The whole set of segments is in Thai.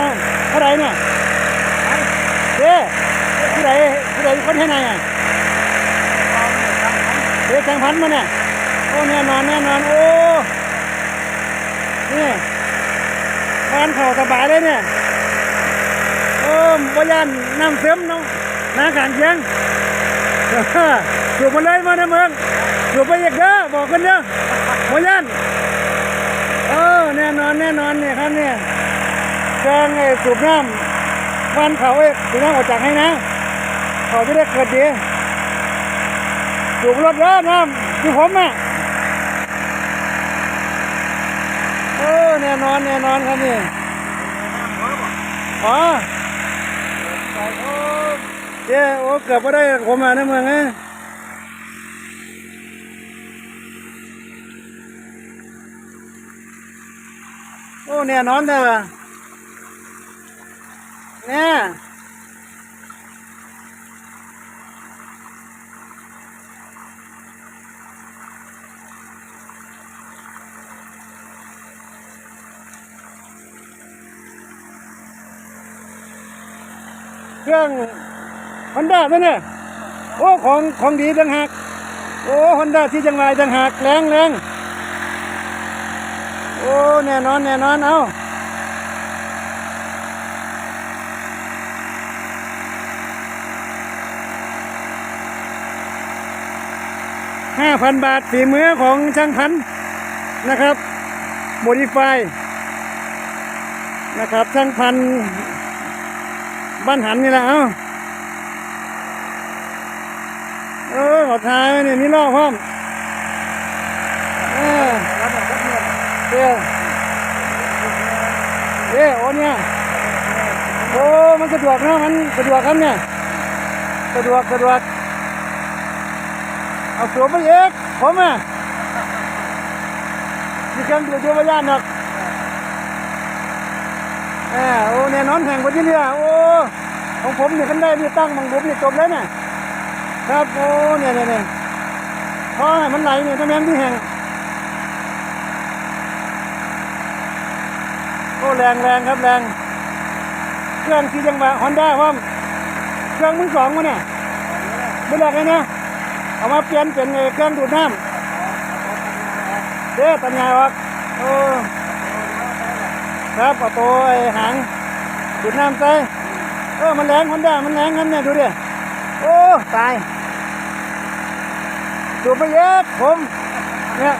นะเท่าไหรเนี่ยเด้ผู้ใดผู้ใดคนให้ไหนอะเด้จังพันมาเนี่ยโอ้แน่นอนแน่นอนโอ้นี่ทานเข่าสบายเลยเนี่ยโอ้บ่ยันน้ำเสริมเนาะน้าขางเคียงสูบมาเลยมาเด้อเมืองสูบไปอีกเด้อบอกกันเด้อบ่ยันเออแน่นอนแน่นอนเนี่ยครับเนี่ย เครื่องสูบน้ำวันเขาเอ้สูบน้ำออกจากให้นะ เขาจะได้เกิดดีสูบรถเด้อน้ำคือผมอะเออแน่นอนแน่นอนครับนี่อ๋อเจ้โอ้เกือบไม่ได้ผมมาในเมืองไงโอ้แน่นอนเด้อ เนี่เครื่องฮอนด้าตัวเนี่ยโอ้ของของดีต่างหากโอ้ฮอนด้าที่จังหวัดต่างหากแรงแรงโอ้แน่นอนแน่นอนเอา้า พันบาทฝีมือของช่างพันธ์นะครับโมดิฟายนะครับช่างพันธ์บ้านหันนี่แหละเอ้าเออขอทายไว้นี่ล่อพร้อมเออเด้อเด้อโอ้เนี่ยโอ้มันสะดวกนะมันสะดวกครับเนี่ยสะดวกสะดวก เอาสวมไปเอกผมอะมีเครื่องดูดดูวิญญาณหรอกเออโอ้เนี่ยนอนแห่งวันที่เนี่ยโอ้ของผมเนี่ยคันได้นี่ตั้งมังบุบนี่ยจบแล้วเนี่ยครับโอ้เนี่ยเนี่ยเนี่ยพอให้มันไหลเนี่ยถ้าแม่นที่แห่งโอ้แรงแรงครับแรง เครื่องที่จังหวะฮอนด้าพร้อเครื่องมือสองวะเนี่ยไม่แรกเลยนะ เอามาเปลี่ยนเป็นเครื่องดูดน้ำเด้อตัญญาออกโอ้ครับเอาตัวไอ้หางดูดน้ำใส่เออมันแรงฮอนด้มันแรงครับเนี่ยดูดิโอ้ตายดูไปเยอะผมเนี่ย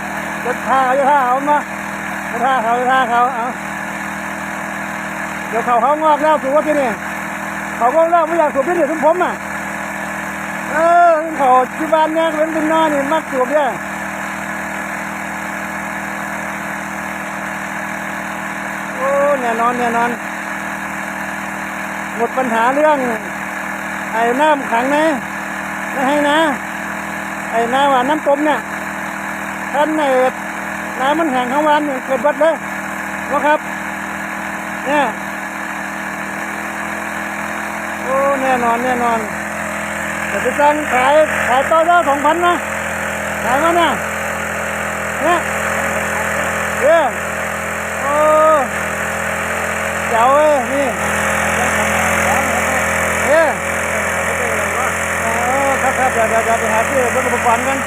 จะท่าจะท่าเอามาจะท่าเขาจะท่าเขาเอาเดี๋ยวเขาเขางอกแล้วสูบว่าที่นี่เขาก็เล่าไม่อยากสูบที่นี่ทุกผมอะ เออเขาที่บ้านเนี่ยเป็นเป็นนอนนี่มักสูบเนี่ยโอ้แน่นอนแน่นอน หมดปัญหาเรื่อง ไอ้น้ำขังนะไม่ให้นะ ไอ้น้ำหวานน้ำต้มเนี่ยท่านไอ้น้ำมันแห้งทั้งวันเนี่ยเกิดบัดเลยนะครับ เนี่ยโอ้แน่นอนแน่นอน เดี๋ยวไปสั่งขายขายต่อเจ้สองพันนะขายมาเนี่ยเนี่ยเย้โอ้เจ๋วเอ้ยนี่เออครับครับเดี๋ยวเดี๋ยวไปหาที่รถอุปกรณ์กัน